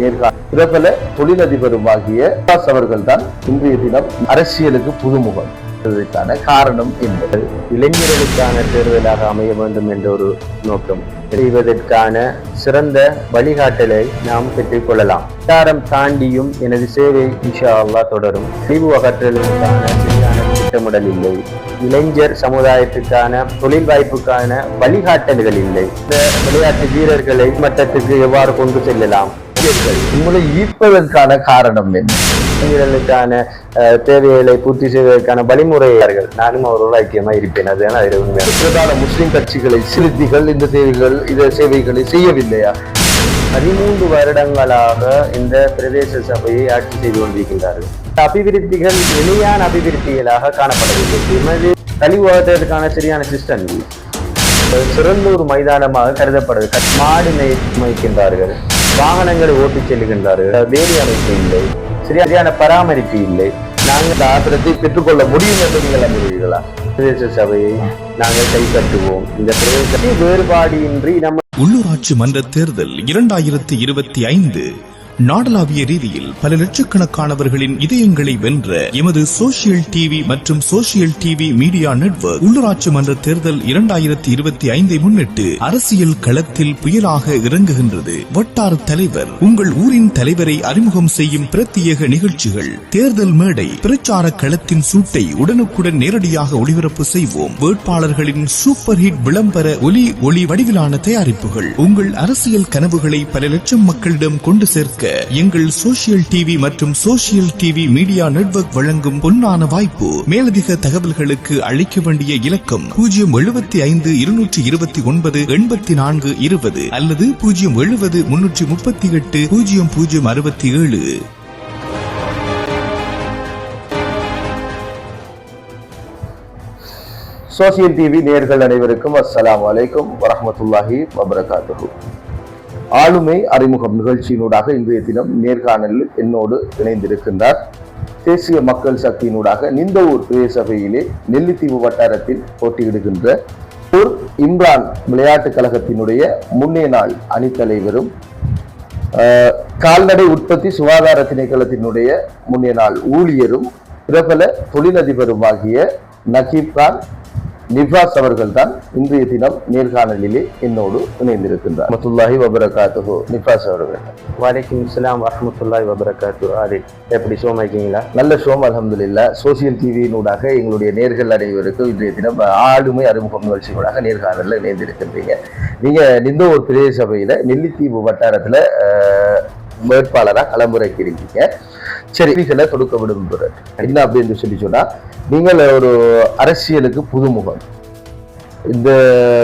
நேர்காணல் பிரபல தொழிலதிபருமாகிய அவர்கள் தான் இன்றைய தினம் அரசியலுக்கு புதுமுகம். காரணம் என்பது இளைஞர்களுக்கான தேர்தலாக அமைய வேண்டும் என்ற ஒரு நோக்கம். செய்வதற்கான சிறந்த வழிகாட்டலை நாம் பெற்றுக்கொள்ளலாம் வட்டாரம் தாண்டியும் எனது சேவை இஷா அல்லா தொடரும். கழிவு அகற்றலுக்கான சரியான திட்டமிடல் இல்லை. இளைஞர் சமுதாயத்துக்கான தொழில் வாய்ப்புக்கான வழிகாட்டல்கள் இல்லை. இந்த விளையாட்டு வீரர்களை மட்டத்துக்கு எவ்வாறு கொண்டு செல்லலாம்? உங்களை ஈர்ப்பதற்கான காரணம் என்ன? இளைஞர்களுக்கான தேவைகளை பூர்த்தி செய்வதற்கான வழிமுறையார்கள் நானும் அவரோட ஐக்கியமா இருப்பேன். அதுதான் அதில் உண்மையான பிரதான முஸ்லிம் கட்சிகளை சிறுத்திகள் இந்த சேவைகள் இந்த சேவைகளை செய்யவில்லையா? பதிமூன்று வருடங்களாக இந்த பிரதேச சபையை ஆட்சி செய்து கொண்டிருக்கின்றார்கள். அபிவிருத்திகள் நிலையான அபிவிருத்திகளாக காணப்படவில்லை. எமது கழிவுகாட்டுவதற்கான சரியான சிஸ்டம் சிறந்த ஒரு மைதானமாக கருதப்படுது. மாடு மேய் மேய்க்கின்றார்கள். வாகனங்களை ஓட்டிச் செல்கின்றார்கள் வேலி அமைப்பு இல்லை. சரியான பராமரிப்பு இல்லை. நாங்கள் ஆத்திரத்தை பெற்றுக்கொள்ள முடியும் என்று நீங்கள் நம்புகிறீர்களா? பிரதேச சபையை நாங்கள் கைப்பற்றுவோம். இந்த பிரதேசத்தை வேறுபாடின்றி நம்ம உள்ளூராட்சி மன்ற தேர்தல் இரண்டாயிரத்தி இருபத்தி ஐந்து. நாடளாவிய ரீதியில் பல லட்சக்கணக்கானவர்களின் இதயங்களை வென்ற எமது சோசியல் டிவி மற்றும் சோசியல் டிவி மீடியா நெட்வொர்க் உள்ளூராட்சி மன்ற தேர்தல் இரண்டாயிரத்தி இருபத்தி ஐந்தை முன்னிட்டு அரசியல் களத்தில் புயலாக இறங்குகின்றது. வட்டார தலைவர் உங்கள் ஊரின் தலைவரை அறிமுகம் செய்யும் பிரத்யேக நிகழ்ச்சிகள் தேர்தல் மேடை பிரச்சார களத்தின் சூட்டை உடனுக்குடன் நேரடியாக ஒளிபரப்பு செய்வோம். வேட்பாளர்களின் சூப்பர் ஹிட் விளம்பர ஒலி ஒளி வடிவிலான தயாரிப்புகள் உங்கள் அரசியல் கனவுகளை பல லட்சம் மக்களிடம் கொண்டு சேர்க்க எங்கள் சோசியல் டிவி மற்றும் சோசியல் டிவி மீடியா நெட்வொர்க் வழங்கும் பொன்னான வாய்ப்பு. மேலதிக தகவல்களுக்கு அளிக்க வேண்டிய இலக்கம் பூஜ்ஜியம் எழுபத்தி ஐந்து இருநூற்றி இருபத்தி ஒன்பது எண்பத்தி நான்கு இருபது அல்லது பூஜ்ஜியம் எழுபது முன்னூற்றி முப்பத்தி எட்டு பூஜ்ஜியம் பூஜ்ஜியம் அறுபத்தி ஏழு. சோசியல் டிவி நேர்கள் அனைவருக்கும் அஸ்லாம் அலைக்கும் வரமத்துல்லாஹி வபரகாத்து ஆளுமை அறிமுகம் நிகழ்ச்சியினூடாக இன்றைய தினம் நேர்காணலில் என்னோடு இணைந்திருக்கின்றார். தேசிய மக்கள் சக்தியினூடாக நிந்தவூர் பிரதேசபையிலே நெல்லித்தீவு வட்டாரத்தில் போட்டியிடுகின்ற ஒரு இம்ரான் விளையாட்டுக் கழகத்தினுடைய முன்னே நாள் அணித்தலைவரும் ஆஹ், கால்நடை உற்பத்தி சுகாதார திணைக்களத்தினுடைய முன்னே நாள் ஊழியரும் பிரபல தொழிலதிபருமாகிய நகீப் கான் நிபாஸ் அவர்கள் தான் இன்றைய தினம் நேர்காணலிலே என்னோடு இணைந்திருக்கின்றார். மத்துல்லாஹி வபரகாத்துஹு. நிபாஸ் அவர்கள். வலைக்கும் இஸ்லாம் வரமத்துல்லாய் வபரகாத்து அது எப்படி சோமாய்க்கீங்களா நல்ல ஷோம் அலமதுல்லா சோசியல் டிவியினூடாக எங்களுடைய நேர்கள் அனைவருக்கும் இன்றைய தினம் ஆளுமை அறிமுகம் நிகழ்ச்சியூடாக நேர்காணலில் இணைந்திருக்கின்றீங்க. நீங்க நிந்த ஒரு பிரதேச சபையில நெல்லித்தீவு வட்டாரத்துல ஆஹ், வேட்பாளரா களமுறைக்கிறீங்க சரி. இதுகளை தொடுக்க விரும்புகிறார் என்ன அப்படின்னு சொல்லி சொன்னா நீங்கள் ஒரு அரசியலுக்கு புதுமுகம். இந்த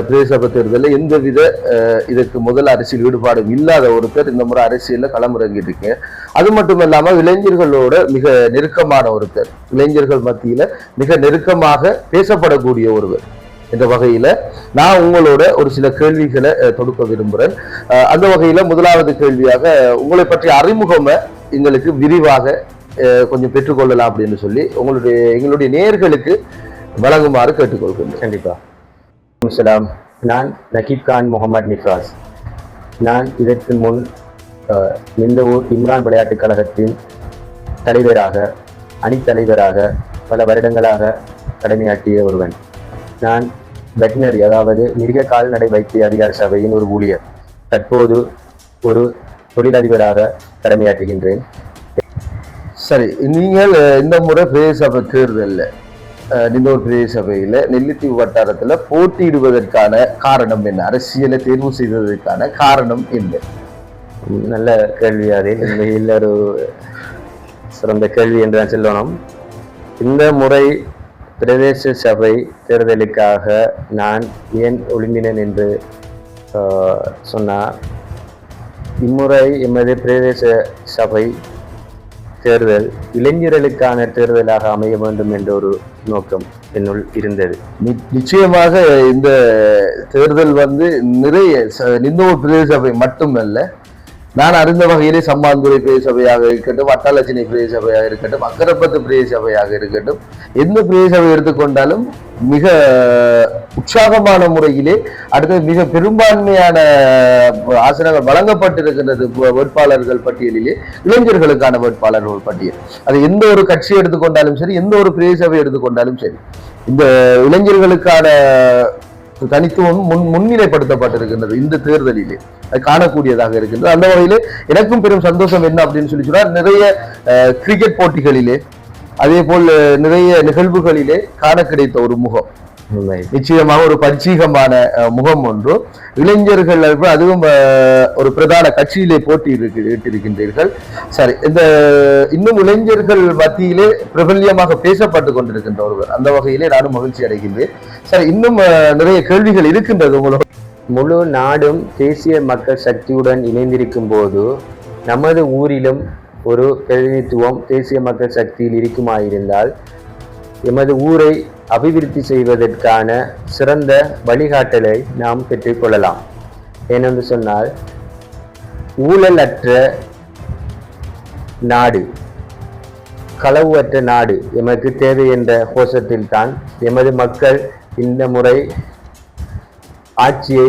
பிரதேச தேர்தலில் எந்தவித அஹ், இதற்கு முதல் அரசியல் ஈடுபாடும் இல்லாத ஒருத்தர் இந்த முறை அரசியல்ல களமிறங்கிட்டு இருக்கீங்க அது மட்டும் இல்லாம இளைஞர்களோட மிக நெருக்கமான ஒருத்தர் இளைஞர்கள் மத்தியில மிக நெருக்கமாக பேசப்படக்கூடிய ஒருவர். என்ற வகையில நான் உங்களோட ஒரு சில கேள்விகளை தொடுக்க விரும்புகிறேன் அந்த வகையில முதலாவது கேள்வியாக உங்களை பற்றிய அறிமுகமை எங்களுக்கு விரிவாக கொஞ்சம் பெற்றுக்கொள்ளலாம் அப்படின்னு சொல்லி உங்களுடைய எங்களுடைய நேர்களுக்கு வழங்குமாறு கேட்டுக்கொள்கின்றேன். கண்டிப்பா. சலாம் நான் நகீப் கான் முகமது நிஃபாஸ் நான் இதற்கு முன் இந்த ஊர் இம்ரான் விளையாட்டுக் கழகத்தின் தலைவராக அணித்தலைவராக பல வருடங்களாக கடமையாற்றிய ஒருவன். நான் வெட்டினரி அதாவது மிருக கால்நடை வைத்திய அதிகார சபையின் ஒரு ஊழியர். தற்போது ஒரு தொழிலதிபராக கடமையாற்றுகின்றேன். சரி நீங்கள் இந்த முறை பிரதேச சபை தேர்தலில் நிந்தூர் பிரதேச சபையில் நெல்லித்தீவு வட்டாரத்தில் போட்டியிடுவதற்கான காரணம் என்ன? அரசியலை தேர்வு செய்ததற்கான காரணம் என்ன? நல்ல கேள்வி. அது உண்மையில் ஒரு சிறந்த கேள்வி என்று சொல்லணும். இந்த முறை பிரதேச சபை தேர்தலுக்காக நான் ஏன் ஒழுங்கினேன் என்று சொன்னால் சொன்னார் இம்முறை எமது பிரதேச சபை தேர்தல் இளைஞர்களுக்கான தேர்தலாக அமைய வேண்டும் என்ற ஒரு நோக்கம் என்னுள் இருந்தது. நி- நிச்சயமாக இந்த தேர்தல் வந்து நிறைய ச- பிரதேச சபை மட்டுமல்ல நான் அறிந்த வகையிலே சம்மாந்துறை பிரிய சபையாக இருக்கட்டும் வட்டாலட்சுமி பிரிய சபையாக இருக்கட்டும் அக்கரப்பத்து பிரிய சபையாக இருக்கட்டும் எந்த பிரிய சபை எடுத்துக்கொண்டாலும் மிக உற்சாகமான முறையிலே அடுத்தது மிக பெரும்பான்மையான ஆசனங்கள் வழங்கப்பட்டிருக்கின்றது வேட்பாளர்கள் பட்டியலிலே இளைஞர்களுக்கான வேட்பாளர்கள் பட்டியல். அது எந்த ஒரு கட்சி எடுத்துக்கொண்டாலும் சரி எந்த ஒரு பிரிய சபை எடுத்துக்கொண்டாலும் சரி. இந்த இளைஞர்களுக்கான தனித்துவம் முன் முன்னிலைப்படுத்தப்பட்டிருக்கின்றது இந்த தேர்தலிலே. அது காணக்கூடியதாக இருக்கின்றது. அந்த வகையிலே எனக்கும் பெரும் சந்தோஷம் என்ன அப்படின்னு சொல்லி சொன்னால் நிறைய அஹ், கிரிக்கெட் போட்டிகளிலே அதே போல் நிறைய நிகழ்வுகளிலே காண கிடைத்த ஒரு முகம். நிச்சயமாக ஒரு பரிச்சீகமான முகம் ஒன்று. இளைஞர்கள் அதுவும் ஒரு பிரதான கட்சியிலே போட்டி இருக்கின்றீர்கள் சரி இந்த இன்னும் இளைஞர்கள் மத்தியிலே பிரபல்யமாக பேசப்பட்டு கொண்டிருக்கின்ற ஒருவர். அந்த வகையிலே நானும் மகிழ்ச்சி அடைகின்றேன். சரி இன்னும் நிறைய கேள்விகள் இருக்கின்றது உங்களோட. முழு நாடும் தேசிய மக்கள் சக்தியுடன் இணைந்திருக்கும் போது நமது ஊரிலும் ஒரு பிரதிநிதித்துவம் தேசிய மக்கள் சக்தியில் இருக்குமாயிருந்தால் எமது ஊரை அபிவிருத்தி செய்வதற்கான சிறந்த வழிகாட்டலை நாம் பெற்றுக்கொள்ளலாம் ஏனென்று சொன்னால் ஊழலற்ற நாடு களவற்ற நாடு எமக்கு தேவை என்ற கோஷத்தில் தான் எமது மக்கள் இந்த முறை ஆட்சியை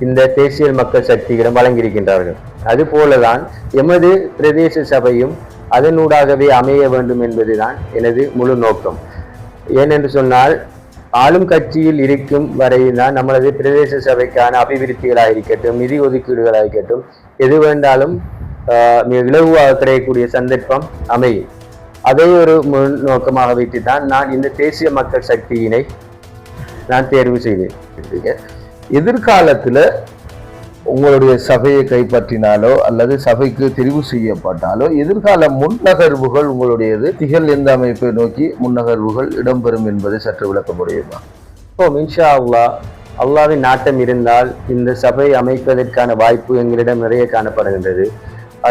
இந்த தேசிய மக்கள் சக்தியிடம் வழங்கியிருக்கின்றார்கள். அதுபோலதான் எமது பிரதேச சபையும் அதனூடாகவே அமைய வேண்டும் என்பதுதான் எனது முழு நோக்கம். ஏனென்று சொன்னால் ஆளும் கட்சியில் இருக்கும் வரையில் தான் நமது பிரதேச சபைக்கான அபிவிருத்திகளாக இருக்கட்டும் நிதி ஒதுக்கீடுகளாக இருக்கட்டும் எது வேண்டாலும் மிக இலகுவாக கிடைக்கக்கூடிய சந்தர்ப்பம் அமையும். அதை ஒரு முன் நோக்கமாக வைத்து தான் நான் இந்த தேசிய மக்கள் சக்தியினை நான் தேர்வு செய்தேன் எதிர்காலத்தில் உங்களுடைய சபையை கைப்பற்றினாலோ அல்லது சபைக்கு தெரிவு செய்யப்பட்டாலோ எதிர்கால முன்னகர்வுகள் உங்களுடையது. திகழ் எந்த அமைப்பை நோக்கி முன்னகர்வுகள் இடம்பெறும் என்பதை சற்று விளக்க முடியுமா? ஓ இன்ஷா அல்லாஹ் அல்லாவின் நாட்டம் இருந்தால் இந்த சபை அமைப்பதற்கான வாய்ப்பு எங்களிடம் நிறைய காணப்படுகின்றது.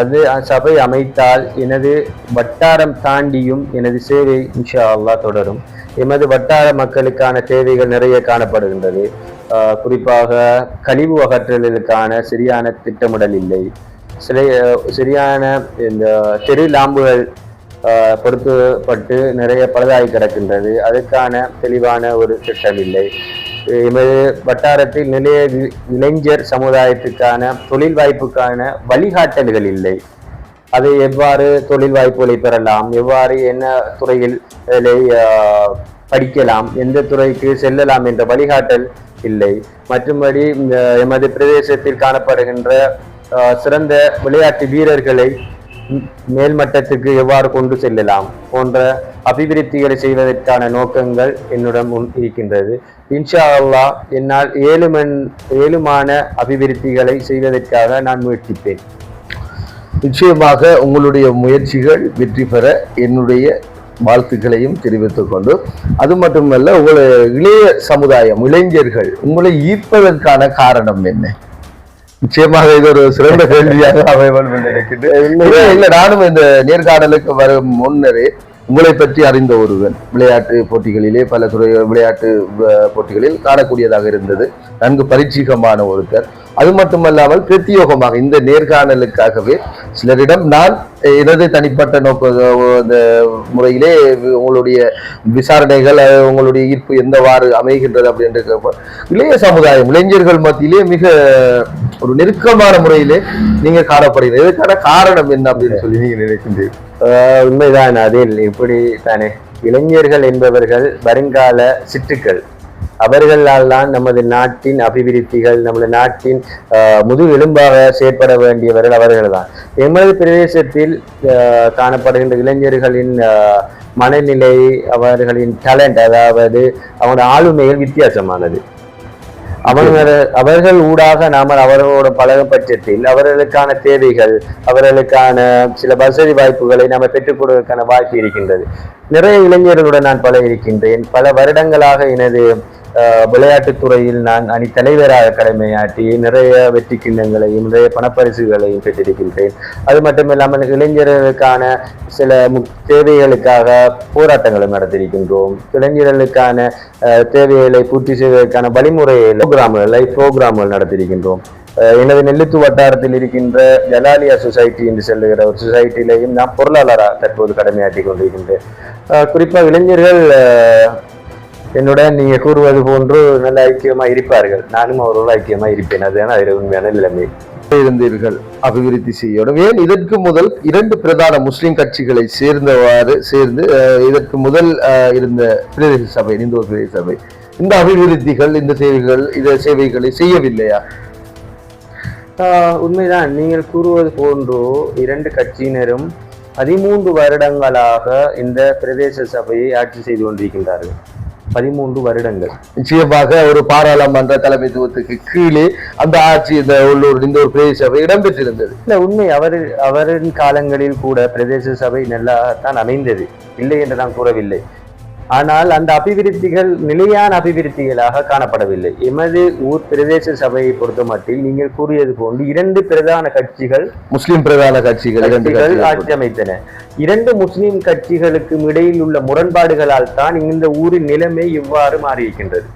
அது சபை அமைத்தால் எனது வட்டாரம் தாண்டியும் எனது சேவை இன்ஷா அல்லாஹ் தொடரும். எமது வட்டார மக்களுக்கான தேவைகள் நிறைய காணப்படுகின்றது. குறிப்பாக கழிவு அகற்றலுக்கான சரியான திட்டமிடல் இல்லை. சிலை சரியான இந்த தெரு லாம்புகள் ஆஹ் பொருத்தப்பட்டு நிறைய பழுதாகி கிடக்கின்றது. அதுக்கான தெளிவான ஒரு திட்டம் இல்லை. எமது வட்டாரத்தில் நிலைய இளைஞர் சமுதாயத்துக்கான தொழில் வாய்ப்புக்கான வழிகாட்டல்கள் இல்லை. அது எவ்வாறு தொழில் வாய்ப்புகளை பெறலாம்? எவ்வாறு என்ன துறையில் ஆஹ், படிக்கலாம்? எந்த துறைக்கு செல்லலாம்? என்ற வழிகாட்டல் இல்லை. மற்றும்படி எமது பிரதேசத்தில் காணப்படுகின்ற சிறந்த விளையாட்டு வீரர்களை மேல்மட்டத்துக்கு எவ்வாறு கொண்டு செல்லலாம் போன்ற அபிவிருத்திகளை செய்வதற்கான நோக்கங்கள் என்னுடன் இருக்கின்றது. இன்ஷா அல்லாஹ் என்னால் ஏழுமன் ஏழுமான அபிவிருத்திகளை செய்வதற்காக நான் முயற்சிப்பேன். நிச்சயமாக உங்களுடைய முயற்சிகள் வெற்றி பெற என்னுடைய வாழ்த்துக்களையும் தெரிவித்துக் கொண்டு அது மட்டுமல்ல உங்களை இளைய சமுதாயம் இளைஞர்கள் உங்களை ஈர்ப்பதற்கான காரணம் என்ன? நிச்சயமாக இது ஒரு சிறந்த கேள்வியாக அமைவன் நினைக்கின்றேன். இல்ல, இல்ல நானும் இந்த நேர்காணலுக்கு வரும் முன்னரே உங்களை பற்றி அறிந்த ஒருவன். விளையாட்டு போட்டிகளிலே பல துறை விளையாட்டு போட்டிகளில் காணக்கூடியதாக இருந்தது. நன்கு பரிச்சீகமான ஒருத்தர். அது மட்டுமல்லாமல் பிரத்யோகமாக இந்த நேர்காணலுக்காகவே சிலரிடம் நான் எனது தனிப்பட்ட நோக்க இந்த முறையிலே உங்களுடைய விசாரணைகள் உங்களுடைய ஈர்ப்பு எந்தவாறு அமைகின்றது அப்படின்ற இளைய சமுதாயம் இளைஞர்கள் மத்தியிலே மிக ஒரு நெருக்கமான முறையிலே நீங்கள் காணப்படுகிறது இதுக்கான காரணம் என்ன அப்படின்னு சொல்லி நீங்கள் நினைக்கின்றீர்கள்? உண்மைதான் அதில் இப்படி தானே. இளைஞர்கள் என்பவர்கள் வருங்கால சிற்றுக்கள். அவர்களால் தான் நமது நாட்டின் அபிவிருத்திகள் நமது நாட்டின் முது எலும்பாக செயற்பட வேண்டியவர்கள் அவர்கள்தான் எமது பிரதேசத்தில் காணப்படுகின்ற இளைஞர்களின் மனநிலை அவர்களின் டேலண்ட் அதாவது அவங்களோட ஆளுமைகள் வித்தியாசமானது. அவர்கள் அவர்கள் ஊடாக நாம அவர்களோட பழகும் பட்சத்தில் அவர்களுக்கான தேவைகள் அவர்களுக்கான சில வசதி வாய்ப்புகளை நாம பெற்றுக் கொடுவதற்கான வாய்ப்பு இருக்கின்றது. நிறைய இளைஞர்களுடன் நான் பழகி இருக்கின்றேன் பல வருடங்களாக எனது விளையாட்டுத்துறையில் நான் அணி தலைவராக கடமையாற்றி நிறைய வெற்றி கிண்ணங்களையும் நிறைய பணப்பரிசுகளையும் பெற்றிருக்கின்றேன். அது மட்டுமில்லாமல் இளைஞர்களுக்கான சில முக் தேவைகளுக்காக போராட்டங்களும் நடத்தியிருக்கின்றோம். இளைஞர்களுக்கான தேவைகளை பூர்த்தி செய்வதற்கான வழிமுறைகளை ப்ரோக்ராம்களை ப்ரோக்ராம்கள் நடத்தியிருக்கின்றோம். எனது நெல்லுத்து வட்டாரத்தில் இருக்கின்ற ஜலாலியா சொசைட்டி என்று சொல்லுகிற ஒரு சொசைட்டிலையும் நான் பொருளாளராக தற்போது கடமையாற்றி கொண்டிருக்கின்றேன். குறிப்பாக இளைஞர்கள் என்னுடன் நீங்க கூறுவது போன்று நல்ல ஐக்கியமா இருப்பார்கள். நானும் அவரோட ஐக்கியமா இருப்பேன். அதுதான் அதில் உண்மையான நிலைமை. இருந்தீர்கள். அபிவிருத்தி செய்யணும். ஏன் இதற்கு முதல் இரண்டு பிரதான முஸ்லிம் கட்சிகளை சேர்ந்தவாறு சேர்ந்து இதற்கு முதல் இருந்த பிரதேச சபை இந்து பிரதேச சபை இந்த அபிவிருத்திகள் இந்த சேவைகள் இந்த சேவைகளை செய்யவில்லையா? ஆஹ் உண்மைதான். நீங்கள் கூறுவது போன்று இரண்டு கட்சியினரும் பதிமூன்று வருடங்களாக இந்த பிரதேச சபையை ஆட்சி செய்து கொண்டிருக்கின்றார்கள். பதிமூன்று வருடங்கள். நிச்சயமாக ஒரு பாராளுமன்ற தலைமைத்துவத்துக்கு கீழே அந்த ஆட்சி இந்த உள்ளூர் இந்த ஒரு பிரதேச சபை இடம்பெற்றிருந்தது. இல்ல உண்மை அவர் அவரின் காலங்களில் கூட பிரதேச சபை நல்லாத்தான் அமைந்தது. இல்லை என்று நான் கூறவில்லை. ஆனால் அந்த அபிவிருத்திகள் நிலையான அபிவிருத்திகளாக காணப்படவில்லை. எமது ஊர் பிரதேச சபையை பொறுத்த மட்டில் நீங்கள் கூறியது போன்று இரண்டு பிரதான கட்சிகள் முஸ்லிம் பிரதான கட்சிகள் கட்சிகள் ஆட்சி அமைத்தன. இரண்டு முஸ்லிம் கட்சிகளுக்கும் இடையில் உள்ள முரண்பாடுகளால் தான் இந்த ஊரின் நிலைமை இவ்வாறு மாறியிருக்கின்றது.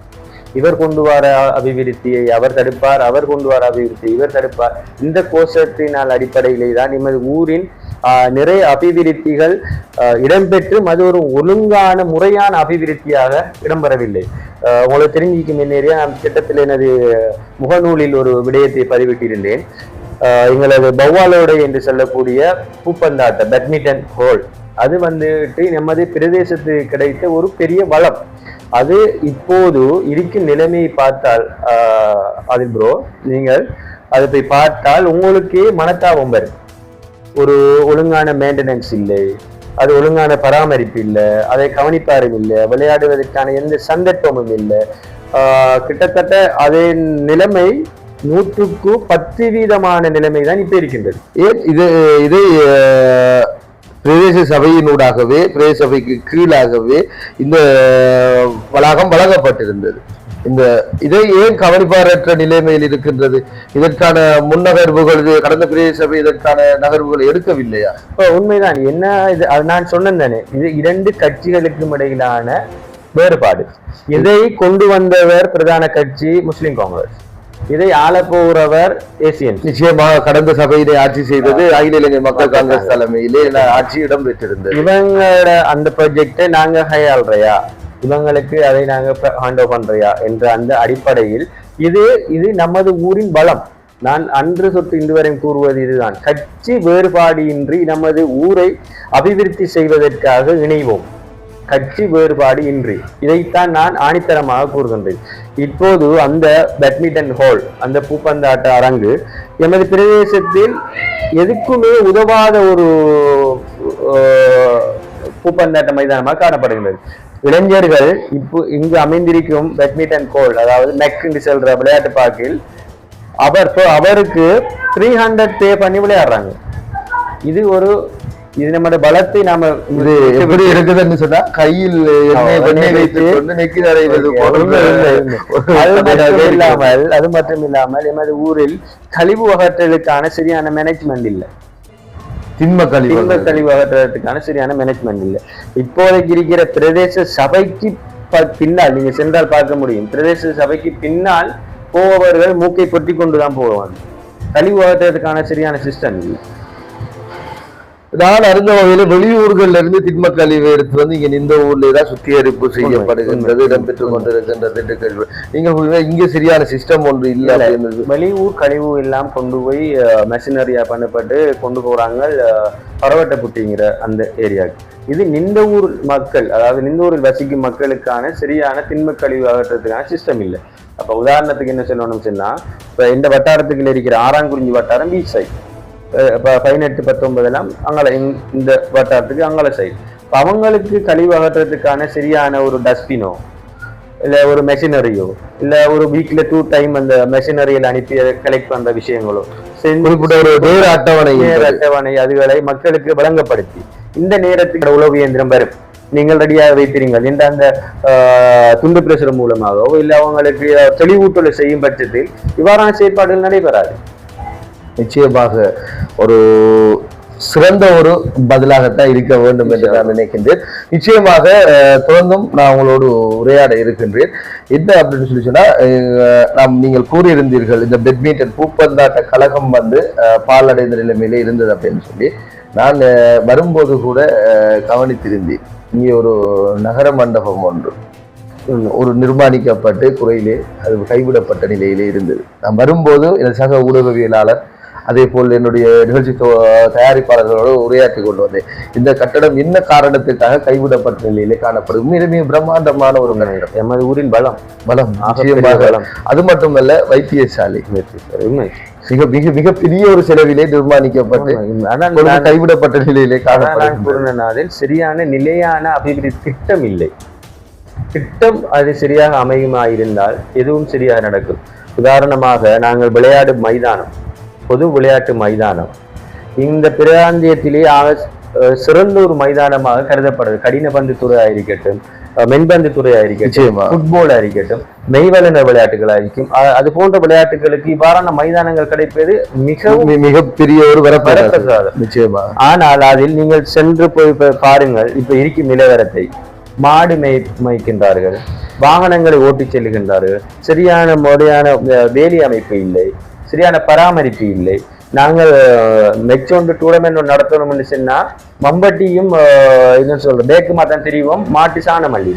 இவர் கொண்டு வர அபிவிருத்தியை அவர் தடுப்பார் அவர் கொண்டு வர அபிவிருத்தியை இவர் தடுப்பார். இந்த கோஷத்தினால் அடிப்படையிலே தான் எமது ஊரின் நிறைய அபிவிருத்திகள் இடம்பெற்று இடம்பெற்றும் அது ஒரு ஒழுங்கான முறையான அபிவிருத்தியாக இடம்பெறவில்லை. உங்களை உங்களுக்கு தெரிஞ்சிக்கும் முன்னேறிய நான் திட்டத்தில் எனது முகநூலில் ஒரு விடயத்தை பதிவிட்டிருந்தேன். எங்களது பவ்வாலோடை என்று சொல்லக்கூடிய பூப்பந்தாட்ட பேட்மிண்டன் ஹோல் அது வந்துட்டு நமது பிரதேசத்துக்கு கிடைத்த ஒரு பெரிய வளம். அது இப்போது இருக்கும் நிலைமையை பார்த்தால் அதில் ப்ரோ நீங்கள் அதை போய் பார்த்தால் உங்களுக்கே மனத்தாபம் வரும். ஒரு ஒழுங்கான மெயின்டெனன்ஸ் இல்லை அது ஒழுங்கான பராமரிப்பு இல்லை அதை கவனிப்பாரும் இல்லை விளையாடுவதற்கான எந்த சந்தர்ப்பமும் இல்லை. கிட்டத்தட்ட அதன் நிலைமை நூற்றுக்கு பத்து வீதமான நிலைமை தான் இப்போ இருக்கின்றது. ஏன் இது இதை பிரதேச சபையினூடாகவே பிரதேச சபைக்கு கீழாகவே இந்த வளாகம் வழங்கப்பட்டிருந்தது. இந்த இதை ஏன் கவனிப்பாரற்ற நிலைமையில் இருக்கின்றது? இதற்கான முன்னகர்வுகள் இது கடந்த பிரதேச சபை இதற்கான நகர்வுகள் எடுக்கவில்லையா? உண்மைதான் என்ன இது நான் சொன்னேன் தானே இது இரண்டு கட்சிகளுக்கும் இடையிலான வேறுபாடு. இதை கொண்டு வந்தவர் பிரதான கட்சி முஸ்லிம் காங்கிரஸ். இதை ஆளப்போகிறவர் ஏசியன் நிச்சயமாக கடந்த சபையிலே ஆட்சி செய்தது அகில இலங்கை மக்கள் காங்கிரஸ் தலைமையிலே ஆட்சி இடம்பெற்றிருந்தது இவங்களோட அந்த ப்ராஜெக்டை நாங்க கையாள்றையா இவங்களுக்கு அதை நாங்கள் ஹேண்ட் ஓவர் பண்றியா என்ற அந்த அடிப்படையில் இது இது நமது ஊரின் பலம். நான் அன்று சொட்டு இன்று கூறுவது இதுதான். கட்சி வேறுபாடின்றி நமது ஊரை அபிவிருத்தி செய்வதற்காக இணைவோம். கட்சி வேறுபாடு இன்றி இதைத்தான் நான் ஆணித்தரமாக கூறுகின்றேன். இப்போது அந்த பேட்மிண்டன் ஹால் அந்த பூப்பந்தாட்ட அரங்கு எமது பிரதேசத்தில் எதுக்குமே உதவாத ஒரு அஹ், பூப்பந்தாட்ட மைதானமாக காணப்படுகின்றது இளைஞர்கள் இப்போ இங்கு அமைந்திருக்கும் பேட்மிண்டன் கோல் அதாவது மெக் என்று செல்ற விளையாட்டு பார்க்கில் அவர் அவருக்கு த்ரீ ஹண்ட்ரட் பே பண்ணி விளையாடுறாங்க. இது ஒரு இது நம்முடைய பலத்தை நாம இது எப்படி இருக்குதுன்னு சொன்னா கையில். அது இல்லாமல் அது மட்டும் இல்லாமல் எமது ஊரில் கழிவு அகற்றலுக்கான சரியான மேனேஜ்மெண்ட் இல்லை. திண்ம கழிவு திண்ம கழிவு அகற்றுறதுக்கான சரியான மேனேஜ்மெண்ட் இல்லை. இப்போதைக்கு இருக்கிற பிரதேச சபைக்கு பின்னால் நீங்க சென்றால் பார்க்க முடியும். பிரதேச சபைக்கு பின்னால் போபவர்கள் மூக்கை பொத்தி கொண்டுதான் போவாங்க. கழிவு அகற்றுறதுக்கான சரியான சிஸ்டம் இல்லை. நான் அறிந்த வகையில வெளியூர்கள்ல இருந்து திண்ம கழிவு எடுத்து வந்து இங்க இந்த ஊர்ல தான் சுத்திகரிப்பு செய்யப்படுகின்றது உண்மை. இடம்பெற்றுக் கொண்டிருக்கின்றது என்று கேள்வி நீங்க இங்க சரியான சிஸ்டம் ஒன்று இல்ல வெளியூர் கழிவு எல்லாம் கொண்டு போய் மெஷினரியா பண்ணப்பட்டு கொண்டு போறாங்க பரவட்டப்புட்டிங்கிற அந்த ஏரியாவுக்கு. இது நிந்த ஊர் மக்கள் அதாவது நிந்த ஊரில் வசிக்கும் மக்களுக்கான சரியான திண்ம கழிவு அகற்றத்துக்கான சிஸ்டம் இல்லை. அப்ப உதாரணத்துக்கு என்ன சொல்லணும் சொன்னா இப்ப இந்த வட்டாரத்துக்குள்ள இருக்கிற ஆறாங்குறிஞ்சி வட்டாரம் பீச் சைட் பதினெட்டு பத்தொன்பதெல்லாம் அங்கால இந்த- இந்த வட்டாரத்துக்கு அங்கால சைடு அவங்களுக்கு கழிவு அகற்றத்துக்கான சரியான ஒரு டஸ்ட்பினோ இல்ல ஒரு மெஷினரியோ இல்ல ஒரு வீக்ல டூ டைம் அந்த மெஷினரியில் அனுப்பி கலெக்ட் பண்ற விஷயங்களோ குறிப்பிட்ட ஒரு நேர அட்டவணை நேர. அட்டவணை அதுகளை மக்களுக்கு வழங்கப்படுத்தி இந்த நேரத்துக்கு உளவு இயந்திரம் வரும். நீங்கள் ரெடியாக வைத்திருங்கள். என்ற அந்த துண்டு பிரசுரம் மூலமாகவோ இல்ல அவங்களுக்கு தெளிவூட்டலை செய்யும் பட்சத்தில் இவ்வாறான செயற்பாடுகள் நடைபெறாது. நிச்சயமாக ஒரு சிறந்த ஒரு பதிலாகத்தான் இருக்க வேண்டும் என்று நான் நினைக்கின்றேன். நிச்சயமாக தொடர்ந்தும் நான் உங்களோடு உரையாட இருக்கின்றேன். என்ன அப்படின்னு சொல்லி சொன்னா நாம் நீங்கள் கூறியிருந்தீர்கள் இந்த பெட்மிண்டன் பூப்பந்தாட்ட கழகம் வந்து பாலடைந்த நிலைமையில நிலைமையிலே இருந்தது அப்படின்னு சொல்லி. நான் வரும்போது கூட கவனித்திருந்தேன். இங்கே ஒரு நகர மண்டபம் ஒன்று. ஒரு நிர்மாணிக்கப்பட்டு குறையிலே அது கைவிடப்பட்ட நிலையிலே இருந்தது. நான் வரும்போது எனது சக ஊடகவியலாளர் அதே போல் என்னுடைய நிகழ்ச்சி தயாரிப்பாளர்களோடு உரையாற்றி கொண்டு வந்தேன். இந்த கட்டடம் என்ன காரணத்திற்காக கைவிடப்பட்ட நிலையிலே காணப்படும்? உண்மையிலுமே பிரம்மாண்டமான ஒரு கட்டடம். எமது ஊரின் பலம் பலம் பலம் அது மட்டுமல்ல வைத்தியசாலை. உண்மை மிக மிக மிகப்பெரிய ஒரு செலவிலே நிர்மாணிக்கப்பட்டு கைவிடப்பட்ட நிலையிலே காணப்படும் சரியான நிலையான அபிவிருத்தி திட்டம் இல்லை. திட்டம் அது சரியாக அமையுமாயிருந்தால் எதுவும் சரியாக நடக்கும். உதாரணமாக நாங்கள் விளையாடும் மைதானம். பொது விளையாட்டு மைதானம். இந்த பிராந்தியத்திலே ஆக சிறந்த ஒரு மைதானமாக கருதப்படுது. கடின பந்து துறையாக இருக்கட்டும் மென்பந்து துறையாக இருக்கட்டும் நிச்சயமா. ஃபுட்பால் இருக்கட்டும் மெய்வளன விளையாட்டுகளாக இருக்கும் அது போன்ற விளையாட்டுகளுக்கு இவ்வாறான மைதானங்கள் கிடைப்பது மிகவும் மிகப்பெரிய ஒரு வரப்பிரசாதம். நிச்சயமா. ஆனால் அதில் நீங்கள் சென்று போய் பாருங்கள் இப்ப இருக்கும் நிலவரத்தை. மாடு மேய் மேய்க்கின்றார்கள் வாகனங்களை ஓட்டிச் செல்லுகின்றார்கள் சரியான முறையான வேலி அமைப்பு இல்லை. சரியான பராமரிப்பு இல்லை. நாங்கள் மெச்சொண்டு டூர்னமெண்ட் ஒன்று நடத்தணும்னு சொன்னால் மம்பட்டியும் என்ன சொல்ற பேக்குமா தான் தெரியும் மாட்டு சாணம் அள்ளி.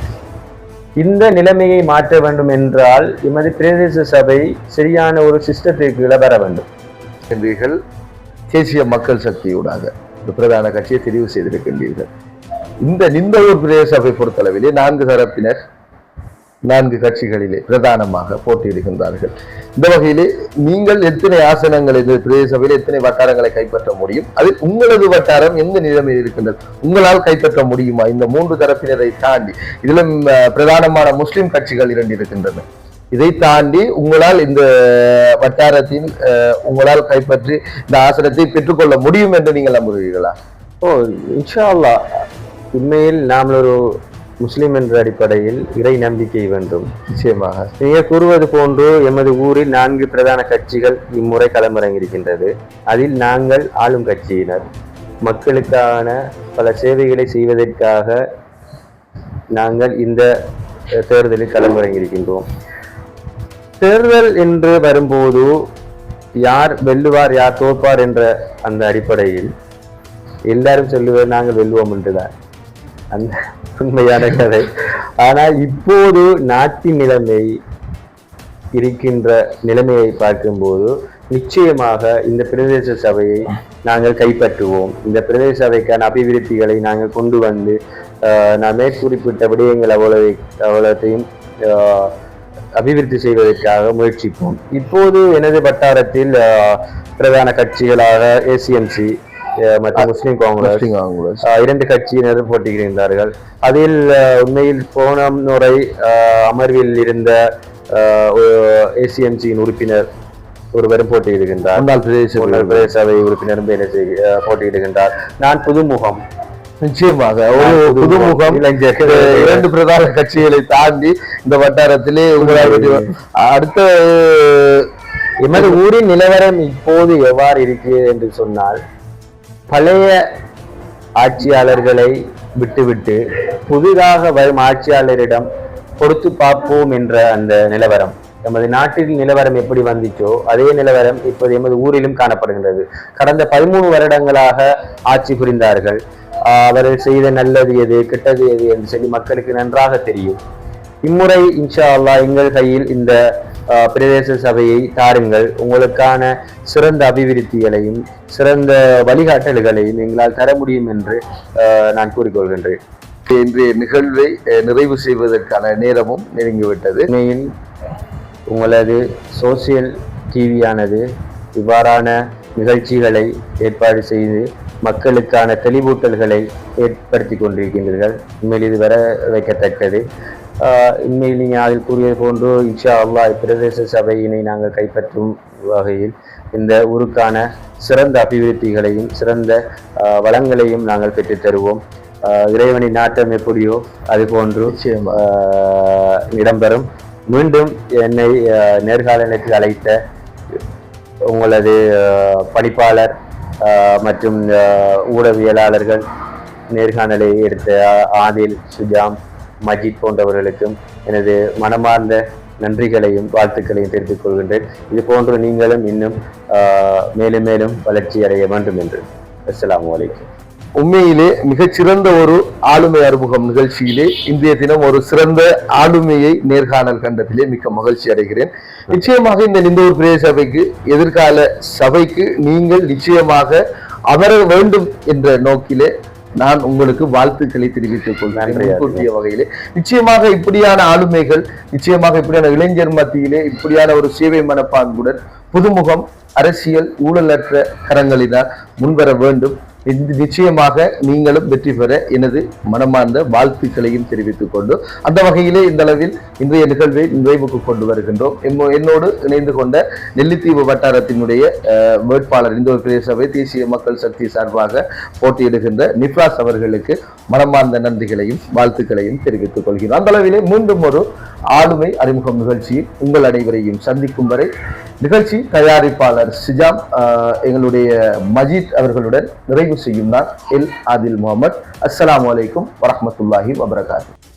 இந்த நிலைமையை மாற்ற வேண்டும் என்றால் எமது பிரதேச சபை சரியான ஒரு சிஸ்டத்திற்கு வர வேண்டும். என்றீர்கள் தேசிய மக்கள் சக்தியூடாக இந்த பிரதான கட்சியை தெரிவு செய்திருக்கின்றீர்கள். இந்த நிந்தவூர் பிரதேச சபை பொறுத்தளவிலே நான்கு தரப்பினர் நான்கு கட்சிகளிலே பிரதானமாக போட்டியிடுகின்றார்கள். இந்த வகையிலே நீங்கள் எத்தனை ஆசனங்கள் இந்த பிரதேச சபையில் எத்தனை வட்டாரங்களை கைப்பற்ற முடியும்? அதில் உங்களது வட்டாரம் எந்த நிலைமையில் இருக்கின்றது? உங்களால் கைப்பற்ற முடியுமா? இந்த மூன்று தரப்பினரை தாண்டி இதிலும் பிரதானமான முஸ்லிம் கட்சிகள் இரண்டு இருக்கின்றன. இதை தாண்டி உங்களால் இந்த வட்டாரத்தில் உங்களால் கைப்பற்றி இந்த ஆசனத்தை பெற்றுக்கொள்ள முடியும் என்று நீங்கள் நம்புகிறீர்களா? ஓ இன்ஷா அல்லாஹ் உண்மையில் நாம் ஒரு முஸ்லிம் என்ற அடிப்படையில் இறை நம்பிக்கை வேண்டும் நிச்சயமாக. நீங்கள் கூறுவது போன்று எமது ஊரில் நான்கு பிரதான கட்சிகள் இம்முறை களமிறங்கியிருக்கின்றது. அதில் நாங்கள் ஆளும் கட்சியினர். மக்களுக்கான பல சேவைகளை செய்வதற்காக நாங்கள் இந்த தேர்தலில் களமிறங்கியிருக்கின்றோம். தேர்தல் என்று வரும்போது யார் வெல்லுவார் யார் தோற்பார் என்ற அந்த அடிப்படையில் எல்லாரும் சொல்லுவது நாங்கள் வெல்லுவோம் என்றுதான். அந்த உண்மையான கதை. ஆனால் இப்போது நாட்டின் நிலைமை இருக்கின்ற நிலைமையை பார்க்கும்போது நிச்சயமாக இந்த பிரதேச சபையை நாங்கள் கைப்பற்றுவோம். இந்த பிரதேச சபைக்கான அபிவிருத்திகளை நாங்கள் கொண்டு வந்து நான் மேற்குறிப்பிட்ட விடயங்கள் அவ்வளவு அவ்வளத்தையும் அபிவிருத்தி செய்வதற்காக முயற்சிப்போம். இப்போது எனது வட்டாரத்தில் பிரதான கட்சிகளாக ஏசிஎம்சி மற்றும் முஸ்லிம் காங்கிரஸ் இரண்டு கட்சியினர் போட்டியிடுகின்றார்கள் அதில் உண்மையில் போன முறை அமர்வில் இருந்த ஏசிஎம்சியின் உறுப்பினர் ஒருவரும் போட்டியிடுகின்றார். முன்னாள் பிரதேச பிரதேச சபை உறுப்பினரும் போட்டியிடுகின்றார். நான் புதுமுகம். நிச்சயமாக ஒரு புதுமுகம். இரண்டு பிரதான கட்சிகளை தாண்டி இந்த வட்டாரத்திலே அடுத்த எமது ஊரின் நிலவரம் இப்போது எவ்வாறு இருக்கு என்று சொன்னால் பழைய ஆட்சியாளர்களை விட்டுவிட்டு புதிதாக வரும் ஆட்சியாளரிடம் கொடுத்து பார்ப்போம் என்ற அந்த நிலவரம். நமது நாட்டில் நிலவரம் எப்படி வந்துச்சோ அதே நிலவரம் இப்போது எமது ஊரிலும் காணப்படுகின்றது. கடந்த பதிமூணு வருடங்களாக ஆட்சி புரிந்தார்கள். அவர்கள் செய்த நல்லது எது கெட்டது எது என்று சொல்லி மக்களுக்கு நன்றாக தெரியும். இம்முறை இன்ஷா அல்லாஹ் எங்கள் கையில் இந்த பிரதேச சபையை தாருங்கள். உங்களுக்கான சிறந்த அபிவிருத்திகளையும் சிறந்த வழிகாட்டல்களையும் எங்களால் தர முடியும் என்று நான் கூறிக்கொள்கின்றேன். இன்றைய நிகழ்வை நிறைவு செய்வதற்கான நேரமும் நெருங்கிவிட்டது. உங்களது சோசியல் டிவியானது இவ்வாறான நிகழ்ச்சிகளை ஏற்பாடு செய்து மக்களுக்கான தெளிவூட்டல்களை ஏற்படுத்தி கொண்டிருக்கின்றீர்கள். உண்மையில் இது வர வைக்கத்தக்கது. உண்மையில் நீங்கள் அதில் கூறியது போன்று இன்ஷா அல்லாஹ் பிரதேச சபையினை நாங்கள் கைப்பற்றும் வகையில் இந்த ஊருக்கான சிறந்த அபிவிருத்திகளையும் சிறந்த வளங்களையும் நாங்கள் பெற்றுத் தருவோம் ஆஹ் இறைவனின் நாட்டம் எப்படியோ அது போன்று இடம்பெறும். மீண்டும் என்னை நேர்காணலுக்கு அழைத்த உங்களது ஆஹ் மற்றும் ஊடகவியலாளர்கள் நேர்காணலை எடுத்த ஆதில் சுஜாம் மஜித் போன்றவர்களுக்கும் எனது மனமார்ந்த நன்றிகளையும் வாழ்த்துக்களையும் தெரிவித்துக் கொள்கின்றேன். இது போன்று நீங்களும் இன்னும் ஆஹ் மேலும் மேலும் வளர்ச்சி அடைய வேண்டும் என்று. அஸ்லாம் வலைக்கும் உண்மையிலே மிகச்சிறந்த ஒரு ஆளுமை அறிமுகம் நிகழ்ச்சியிலே இன்றைய தினம் ஒரு சிறந்த ஆளுமையை நேர்காணல் கண்டத்திலே மிக்க மகிழ்ச்சி அடைகிறேன். நிச்சயமாக இந்த நிந்தூர் பிரதேச சபைக்கு எதிர்கால சபைக்கு நீங்கள் நிச்சயமாக அமர வேண்டும் என்ற நோக்கிலே நான் உங்களுக்கு வாழ்த்துக்களை தெரிவித்துக் கொள்கிறேன். வகையிலே. நிச்சயமாக இப்படியான ஆளுமைகள் நிச்சயமாக இப்படியான இளைஞர் மத்தியிலே இப்படியான ஒரு சேவை மனப்பான்புடன் புதுமுகம் அரசியல் ஊழலற்ற கரங்களினால் முன்வர வேண்டும். நிச்சயமாக நீங்களும் வெற்றி பெற எனது மனமார்ந்த வாழ்த்துக்களையும் தெரிவித்துக் கொண்டு அந்த வகையிலே இந்த அளவில் இன்றைய நிகழ்வை நிறைவுக்கு கொண்டு வருகின்றோம். என்னோடு இணைந்து கொண்ட நெல்லித்தீவு வட்டாரத்தினுடைய அஹ், வேட்பாளர் இந்து பிரதேச சபை தேசிய மக்கள் சக்தி சார்பாக போட்டியிடுகின்ற நிப்ராஸ் அவர்களுக்கு மனமார்ந்த நன்றிகளையும் வாழ்த்துக்களையும் தெரிவித்துக் கொள்கிறோம். அந்த அளவிலே மீண்டும் ஒரு ஆளுமை அறிமுகம் நிகழ்ச்சியில் உங்கள் அனைவரையும் சந்திக்கும் வரை நிகழ்ச்சி தயாரிப்பாளர் சிஜாம் எங்களுடைய மஜீத் அவர்களுடன் நிறைவு செய்யும் நான் எல் ஆதில் முகமது அஸ்லாம் அலைக்கும் வரமத்துல்லாஹி வபரகாத்து